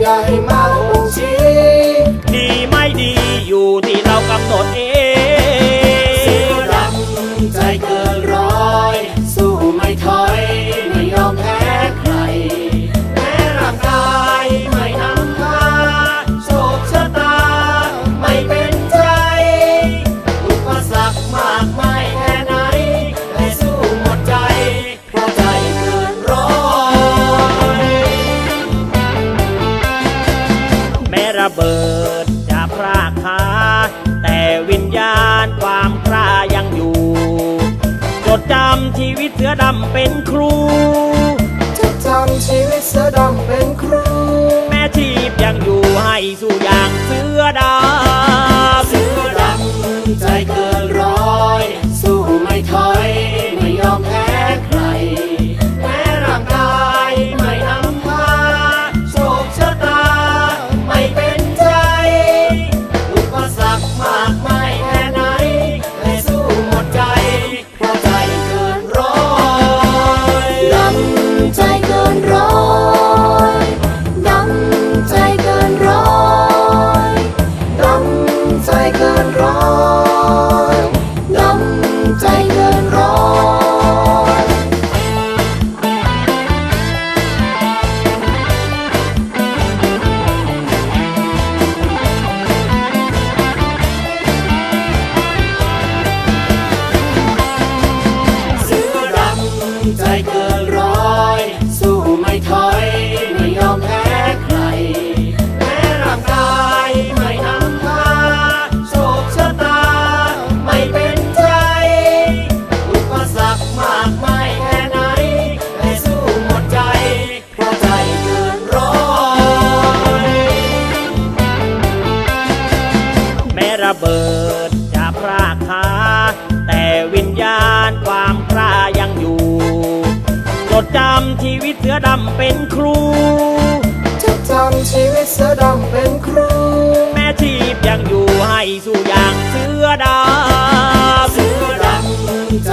อย่าให้มาบ่งชี้ดีไม่ดีอยู่ที่เรากำหนดเอง อดำเป็นครู จะจำชีวิตเสือดำเป็นครู แม่ชีพยังอยู่ให้สู้อย่างเสือดำ เสือดำใจเกิ ไม่ถอย ไม่ยอมแพ้ใคร แม้ร่างกายไม่นำพาโชคชะตา ไม่เป็นใจอุปสรรคมากมายแค่ไหน ให้สู้หมดใจ เพราะใจเกินร้อยแม้ระเบิดจะพรากคาแต่วิญญาณความกล้ายังอยู่ จดจำชีวิตือดำเป็นครู จะจำชีวิตเสือดำเป็นครู แม่ชีพยังอยู่ให้สู่อย่างเสือดำ เสือดำใจ